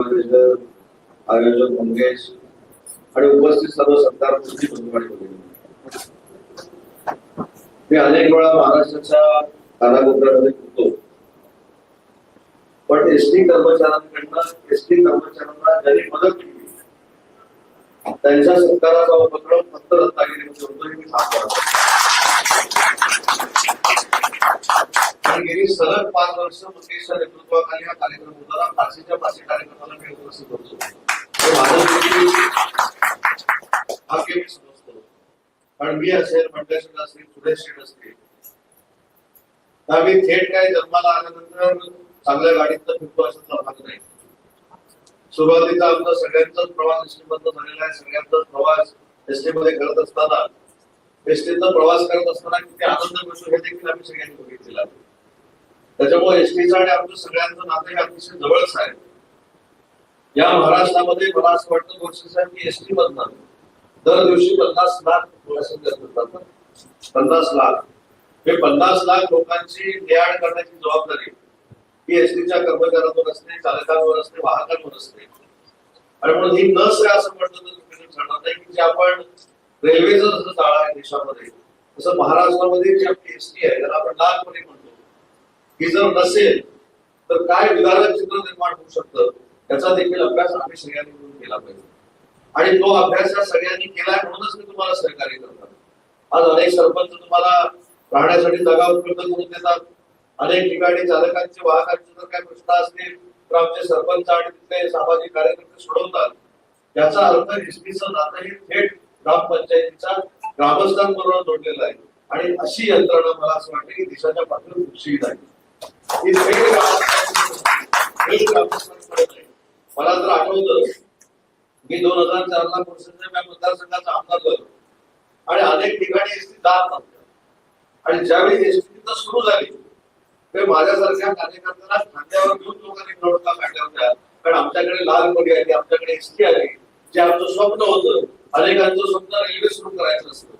आयोजक मंगेश आणि उपस्थित सर्व सरकार मी अनेक वेळा महाराष्ट्राच्या कानाकोपऱ्यामध्ये होतो. पण एस टी कर्मचाऱ्यांकडनं एस टी कर्मचाऱ्यांना ज्यांनी मदत केली त्यांच्या सरकाराचा उपक्रम फक्त रत्नागिरीमध्ये होतो हे मी सांगतो गेली सलग पाच वर्ष मुकेशच्या नेतृत्वाखाली हा कार्यक्रम होता फाशीच्या फाशी कार्यक्रमाला मी उपस्थित होतो. हे माझं मी समजतो कारण मी असेल मंडळ शेठ असतील सुरेश शेठ असतील. तर मी थेट काय जन्माला आल्यानंतर चांगल्या गाडीत फिरतो अशातला भाग नाही. सुरुवातीचा आमचा सगळ्यांचाच प्रवास एसटी मधनं झालेला आहे. सगळ्यांचाच प्रवास एसटी मध्ये करत असताना एसटीचा प्रवास करत असताना किती आनंद मिळतो हे देखील आम्ही सगळ्यांनी बघितलेला. आहे त्याच्यामुळे एसटीचं आणि आमचं सगळ्यांचं नातं हे अतिशय जवळच आहे. या महाराष्ट्रामध्ये मला असं वाटतं गोष्टी साहेब की एसटी मधनं दर दिवशी पन्नास लाख पॅसेंजर मिळतात पन्नास लाख. हे पन्नास लाख लोकांची ने करण्याची जबाबदारी ही एसटीच्या कर्मचाऱ्यांवर असते चालकांवर असते वाहकांवर असते. आणि म्हणून ही नस आहे असं म्हटलं तर चुकीचं ठरणार नाही की जे आपण रेल्वेचं जसं जाळं आहे देशामध्ये तसं महाराष्ट्रामध्ये जी आपली एसटी आहे त्याला आपण लहानपणे म्हणतो. ही जर नसेल तर काय विधारक चित्र निर्माण होऊ शकतं? त्याचा देखील अभ्यास आम्ही सगळ्यांनी मिळून केला पाहिजे. आणि तो अभ्यास या सगळ्यांनी केलाय म्हणूनच मी तुम्हाला सहकार्य करतात आज अनेक सरपंच तुम्हाला राहण्यासाठी जागा उपलब्ध करून देतात. अनेक ठिकाणी चालकांचे वाहकांचे जर काही प्रश्न असतील तर आमचे सरपंच आणि तिथले सामाजिक कार्यकर्ते सोडवतात. याचा अर्थ एसटीचं नातं हे थेट ग्रामपंचायतीच्या ग्रामस्थांबरोबर जोडलेला आहे. आणि अशी यंत्रणा मला असं वाटतं की देशाच्या पातळीवर कुठशीही आहे. मला तर आठवतं मी दोन हजार चार ला या मतदारसंघाचा आमदार झालो. आणि अनेक ठिकाणी एसटी जात आणि ज्यावेळी एसटी सुरू झाली ते माझ्यासारख्या कार्यकर्त्यांना खांद्यावर घेऊन लोकांनी निवडणुका काढल्या होत्या. कारण आमच्याकडे लाल पडी आली आमच्याकडे एसटी आली जे आमचं स्वप्न होतं. अनेकांचं स्वप्न रेल्वे सुरू करायचं असतं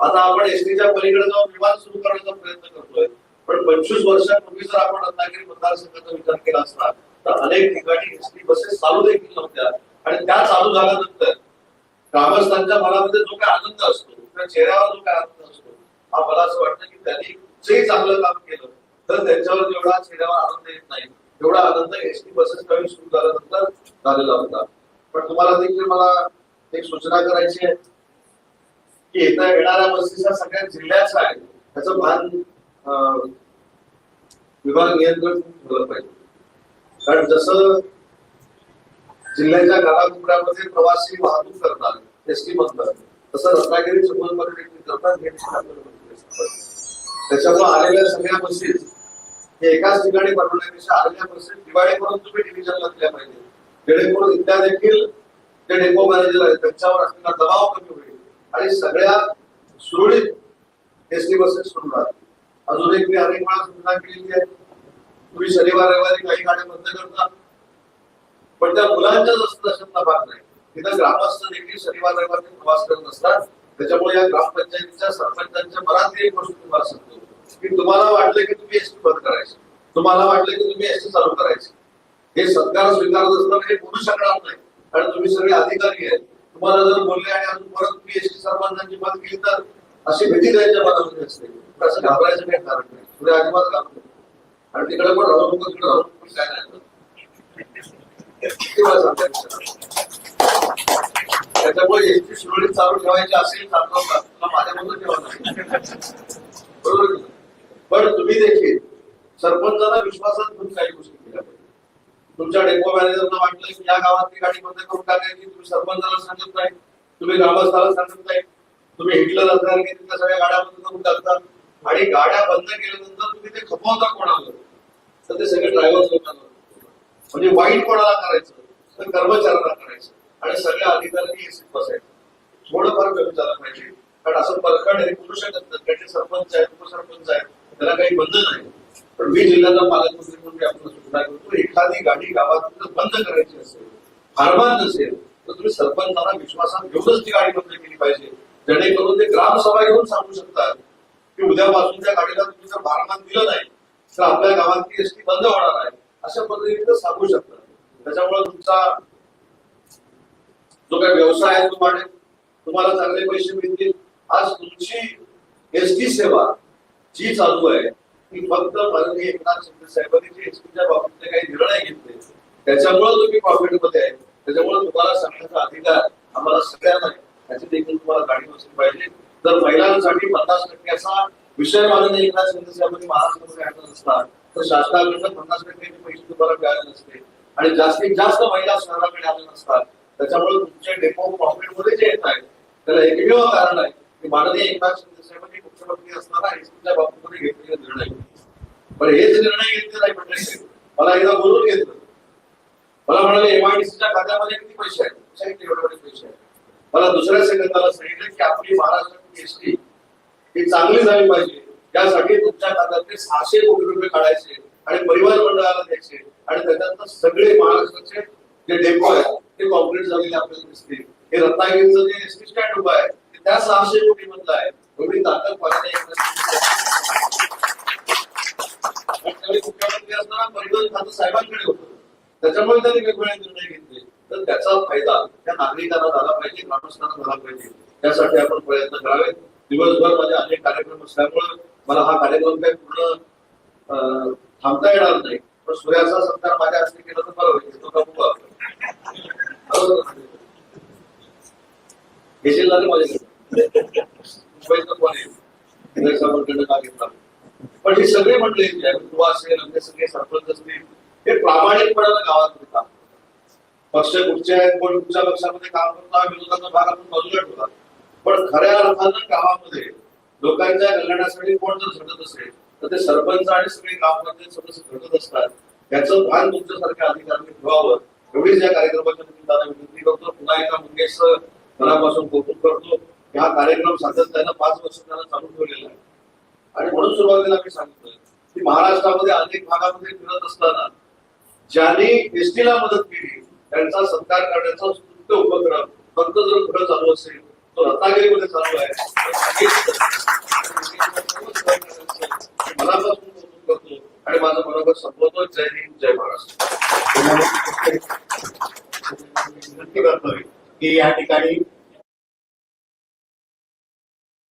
आता आपण एसटीच्या पलीकडे जाऊन विमान सुरू करण्याचा प्रयत्न करतोय. पण पंचवीस वर्षांपूर्वी जर आपण रत्नागिरी मतदारसंघाचा विचार केला असता तर अनेक ठिकाणी एसटी बसेस चालू देखील नव्हत्या. आणि त्या चालू झाल्यानंतर ग्रामस्थांच्या मनामध्ये जो काय आनंद असतो त्या चेहऱ्यावर जो काय आनंद असतो हा मला असं वाटतं की त्यांनी जे चांगलं काम केलं तर त्यांच्यावर जेवढा चेहऱ्यावर आनंद येत नाही तेवढा आनंद एसटी बसेस नवीन सुरू झाल्यानंतर झालेला होता. पण तुम्हाला देखील मला एक सूचना करायची आहे की येत्या येणाऱ्या बसेसच्या सगळ्या जिल्ह्याचा आहे त्याचं भान विभाग नियंत्रण ठेवलं पाहिजे. कारण जसं जिल्ह्याच्या गावाकोपऱ्यामध्ये प्रवासी वाहतूक करतात एसटी मधनं तसं रत्नागिरी चिपळूणमध्ये देखील करतात हे त्याच्यामुळे आलेल्या सगळ्या बसेस हे एकाच ठिकाणी बनवण्यापेक्षा आलेल्या बसेस दिवाळीपर्यंत तुम्ही डिव्हिजन लागल्या पाहिजे जेणेकरून इथल्या देखील जे डेपो मॅनेजर आहेत त्यांच्यावर असलेला दबाव कमी होईल. आणि सगळ्या सुरळीत एसटी बसेस सुरू राहतील. अजून एक मी अनेक वेळा सूचना केलेली आहे. तुम्ही शनिवार रविवारी काही गाड्या बंद करता. पण त्या मुलांच्याच असतं अशातला भाग नाही तिथं ग्रामस्थ देखील शनिवार रविवारी प्रवास करत असतात. त्याच्यामुळे या ग्रामपंचायतीच्या सरपंचांच्या मनात एक गोष्ट तुम्हाला सांगतो. की तुम्हाला वाटलं की तुम्ही एसटी बंद करायची. तुम्हाला वाटलं की तुम्ही एसटी चालू करायची. हे सत्कार स्वीकारत असताना हे बोलू शकणार नाही. कारण तुम्ही सगळे अधिकारी आहेत. तुम्हाला जर बोलले आणि अजून परत तुम्ही एसटी सरपंचांची मत केली तर अशी भीती द्यायच्या मनामध्ये असते. असं घाबरायचं काही कारण नाही. पुढे अजिबात घाबरत आणि तिकडे पण राहू नको तिकडे राहू नको काय नाही त्याच्यामुळे यांची सुरळीत चालू ठेवायची असेल चालवता तुला माझ्याबरोबर ठेवा बरोबर पण तुम्ही देखील सरपंचाला विश्वासात घेऊन काही गोष्टी तुमच्या डेपो मॅनेजरना वाटलं की या गावातली गाडी बंद करून टाकायची तुम्ही सरपंचाला सांगत नाही तुम्ही ग्रामस्थाला सांगत नाही तुम्ही हिटलर असणार की तिथल्या सगळ्या गाड्या बंद करून टाकता आणि गाड्या बंद केल्यानंतर तुम्ही ते खपवता कोणाला? तर ते सगळे ड्रायव्हर लोकांना म्हणजे वाईट कोणाला करायचं? तर कर्मचाऱ्यांना करायचं. आणि सगळ्या अधिकाऱ्यांनी एसीत बसायचं थोडंफार कमी झालं पाहिजे. कारण असं परखड हे करू शकत नाही. त्याचे सरपंच आहेत उपसरपंच आहेत त्याला काही बंधन नाही. पण मी जिल्ह्याचा पालकमंत्री म्हणून आपण सूचना करतो. एखादी गाडी गावात बंद करायची असेल फारमान नसेल तर तुम्ही सरपंचांना विश्वासात घेऊनच ती गाडी बंद केली पाहिजे. जेणेकरून ते ग्रामसभा घेऊन सांगू शकतात की उद्यापासून त्या गाडीला तुम्ही जर फारमान दिलं नाही तर आपल्या गावातली एसटी बंद होणार आहे अशा पद्धतीने ते सांगू शकतात. त्याच्यामुळे तुमचा जो काही व्यवसाय आहे तो वाढेल तुम्हाला चांगले पैसे मिळतील. आज तुमची एस टी सेवा जी चालू आहे की फक्त माननीय एकनाथ शिंदे साहेबांनी जे एसटीच्या बाबतीतले काही निर्णय घेतले त्याच्यामुळे तुम्ही प्रॉफिटमध्ये आहे. त्याच्यामुळे तुम्हाला सांगण्याचा अधिकार आम्हाला सगळ्यांना त्याची देखील तुम्हाला जाणीव असली पाहिजे. जर महिलांसाठी पन्नास टक्क्याचा विषय माननीय एकनाथ शिंदे साहेबांनी महाराष्ट्रामध्ये आणला नसता तर शासनाकडनं पन्नास टक्क्याचे पैसे तुम्हाला मिळाले नसते. आणि जास्तीत जास्त महिला शहराकडे आल्या नसतात. त्याच्यामुळे तुमचे डेपो प्रॉफिटमध्ये जे येत आहेत त्याला एकमेव कारण आहे की माननीय एकनाथ शिंदे साहेबांनी मुख्यमंत्री असताना एसटीच्या बाबतीमध्ये घेतलेले निर्णय. पण हेच निर्णय घेतले नाही म्हणजे मला एकदा बोलून घेतलं. मला म्हणाले एमआयडीसीच्या खात्यामध्ये किती पैसे आहेत? एवढे पैसे आहेत. मला दुसऱ्या सेकंदाला सांगितलं की आपली महाराष्ट्राची एसटी ही चांगली झाली पाहिजे. त्यासाठी तुमच्या खात्यातले सहाशे कोटी रुपये काढायचे आणि परिवार मंडळाला द्यायचे आणि त्याच्यातनं सगळे महाराष्ट्राचे जे डेपो आहेत ते कॉम्प्लीट झालेले आपल्याला दिसतील. हे रत्नागिरीचं जे एसटी स्टँड उभं आहे ते त्या सहाशे कोटी मधलं आहे. एवढी ताकद मुख्यमंत्री असताना परिवहन खातं साहेबांकडे होतं. त्याच्यामुळे त्यांनी वेगवेगळे निर्णय घेतले. तर त्याचा फायदा त्या नागरिकांना झाला पाहिजे माणूसांना झाला पाहिजे. त्यासाठी आपण प्रयत्न करावेत. दिवसभर माझे अनेक कार्यक्रम असल्यामुळे मला हा कार्यक्रम काही पूर्ण थांबता येणार नाही. पण सूर्याचा सत्कार माझ्या हस्ते केला तर बरं होईल. तो का बघू आपण. बरोबर ना? घेशील माझ्याकडे? मुंबईचं कोण आहे विनय का घेतला पण हे सगळे म्हणले कुटुंब असेल आमचे सगळे सरपंच असतील हे प्रामाणिकपणाने गावात होता पक्ष कुठचे आहेत कोण कुठच्या पक्षामध्ये काम करतो हा विरोधाचा भाग आपण बाजूला ठेवला पण खऱ्या अर्थानं गावामध्ये लोकांच्या कल्याणासाठी कोण जर झटत असेल तर ते सरपंच आणि सगळे ग्रामपंचायत सदस्य घडत असतात. याचं भान तुमच्यासारख्या अधिकाऱ्यांनी ठेवावं. एवढीच या कार्यक्रमाच्या निमित्तानं विनंती करतो. पुन्हा एका मुंगेश मनापासून कौतुक करतो. हा कार्यक्रम सातत्यानं पाच वर्ष त्यांना चालू ठेवलेला आहे. आणि म्हणून सुरुवातीला मी सांगितलं की महाराष्ट्रामध्ये अनेक भागामध्ये फिरत असताना ज्यांनी एसटीला मदत केली त्यांचा सत्कार करण्याचा स्तुत्य उपक्रम फक्त जर पुढे चालू असेल तो रत्नागिरीमध्ये चालू आहे. मनापासून कौतुक करतो आणि माझं मनोगत संपवतो जय हिंद जय महाराष्ट्र. विनंती करतोय की या ठिकाणी